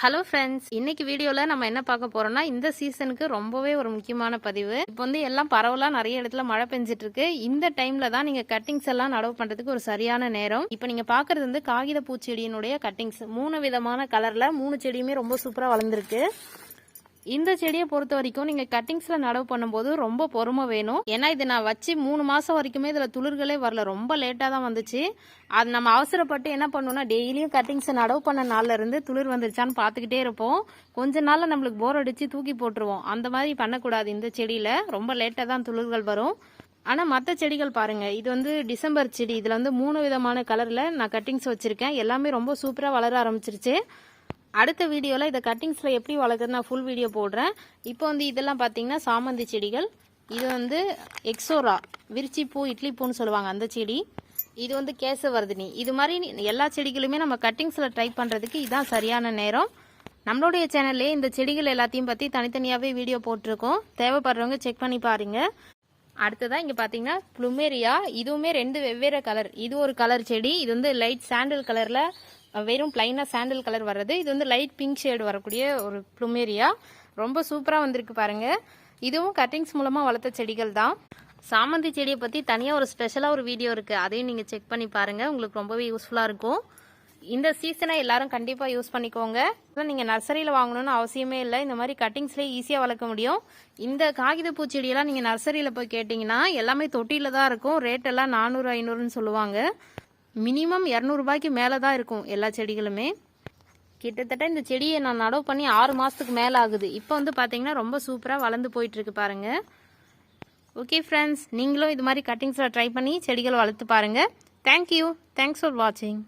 Hello friends இன்னைக்கு வீடியோவில் நம்ம என்ன பார்க்க போறோம்னா இந்த சீசனுக்கு ரொம்பவே ஒரு முக்கியமான பதிவு. இப்போ வந்து எல்லாம் பரவலாக நிறைய இடத்துல மழை பெஞ்சிட்டு இருக்கு இந்த டைம்ல தான் நீங்க கட்டிங்ஸ் எல்லாம் நடவு பண்றதுக்கு ஒரு சரியான நேரம். இப்போ நீங்க பார்க்கறது வந்து காகித பூச்செடியினுடைய கட்டிங்ஸ் மூணு விதமான கலர்ல மூணு செடியுமே ரொம்ப சூப்பரா வளர்ந்துருக்கு. இந்த செடியை பொறுத்த வரைக்கும் நீங்கள் கட்டிங்ஸில் நடவு பண்ணும்போது ரொம்ப பொறுமை வேணும். ஏன்னா இது நான் வச்சு மூணு மாதம் வரைக்குமே இதில் துளிர்களே வரல. ரொம்ப லேட்டாக தான் வந்துச்சு. அது நம்ம அவசரப்பட்டு என்ன பண்ணணும்னா டெய்லியும் கட்டிங்ஸை நடவு பண்ண நாள்ல இருந்து துளிர் வந்துருச்சான்னு பார்த்துக்கிட்டே இருப்போம். கொஞ்ச நாள்ல நம்மளுக்கு போர் அடிச்சு தூக்கி போட்டுருவோம். அந்த மாதிரி பண்ணக்கூடாது இந்த செடியில். ரொம்ப லேட்டாக தான் துளிர்கள் வரும். ஆனால் மற்ற செடிகள் பாருங்க. இது வந்து டிசம்பர் செடி. இதில் வந்து மூணு விதமான கலரில் நான் கட்டிங்ஸ் வச்சுருக்கேன். எல்லாமே ரொம்ப சூப்பராக வளர ஆரம்பிச்சிருச்சு. அடுத்த வீடியோவில் இதை கட்டிங்ஸில் எப்படி வளர்க்குறது நான் ஃபுல் வீடியோ போடுறேன். இப்போ வந்து இதெல்லாம் பார்த்தீங்கன்னா சாமந்தி செடிகள். இது வந்து எக்ஸோரா விரிச்சி பூ இட்லி பூன்னு சொல்லுவாங்க அந்த செடி. இது வந்து கேசவர்தினி. இது மாதிரி எல்லா செடிகளுமே நம்ம கட்டிங்ஸில் ட்ரை பண்ணுறதுக்கு இதுதான் சரியான நேரம். நம்மளுடைய சேனல்லே இந்த செடிகள் எல்லாத்தையும் பற்றி தனித்தனியாகவே வீடியோ போட்டிருக்கோம். தேவைப்படுறவங்க செக் பண்ணி பாருங்க. அடுத்ததான் இங்கே பார்த்தீங்கன்னா ப்ளூமேரியா இதுவுமே ரெண்டு வெவ்வேறு கலர் இது ஒரு கலர் செடி. இது வந்து லைட் சாண்டில் கலரில் வெறும் பிளைனாக சாண்டில் கலர் வர்றது. இது வந்து லைட் பிங்க் ஷேடு வரக்கூடிய ஒரு ப்ளூமேரியா ரொம்ப சூப்பராக வந்திருக்கு பாருங்கள் இதுவும் கட்டிங்ஸ் மூலமாக வளர்த்த செடிகள் தான். சாமந்தி செடியை பற்றி தனியாக ஒரு ஸ்பெஷலாக ஒரு வீடியோ இருக்குது அதையும் நீங்கள் செக் பண்ணி பாருங்கள் உங்களுக்கு ரொம்பவே யூஸ்ஃபுல்லாக இருக்கும். இந்த சீசனை எல்லாரும் கண்டிப்பாக யூஸ் பண்ணிக்கோங்க. நீங்கள் நர்சரியில் வாங்கணும்னு அவசியமே இல்லை. இந்த மாதிரி கட்டிங்ஸ்லேயே ஈஸியாக வளர்க்க முடியும். இந்த காகித பூச்செடியெல்லாம் நீங்கள் நர்சரியில் போய் கேட்டிங்கன்னா எல்லாமே தொட்டியில் தான் இருக்கும். ரேட்டெல்லாம் நானூறு ஐநூறுன்னு சொல்லுவாங்க. மினிமம் இரநூறுபாய்க்கு மேலே தான் இருக்கும் எல்லா செடிகளுமே. கிட்டத்தட்ட இந்த செடியை நான் நடவு பண்ணி ஆறு மாதத்துக்கு மேலே ஆகுது. இப்போ வந்து பார்த்தீங்கன்னா ரொம்ப சூப்பராக வளர்ந்து போயிட்டுருக்கு பாருங்கள் ஓகே ஃப்ரெண்ட்ஸ் நீங்களும் இது மாதிரி கட்டிங்ஸில் ட்ரை பண்ணி செடிகள் வளர்த்து பாருங்கள் தேங்க்யூ தேங்க்ஸ் ஃபார் வாட்சிங்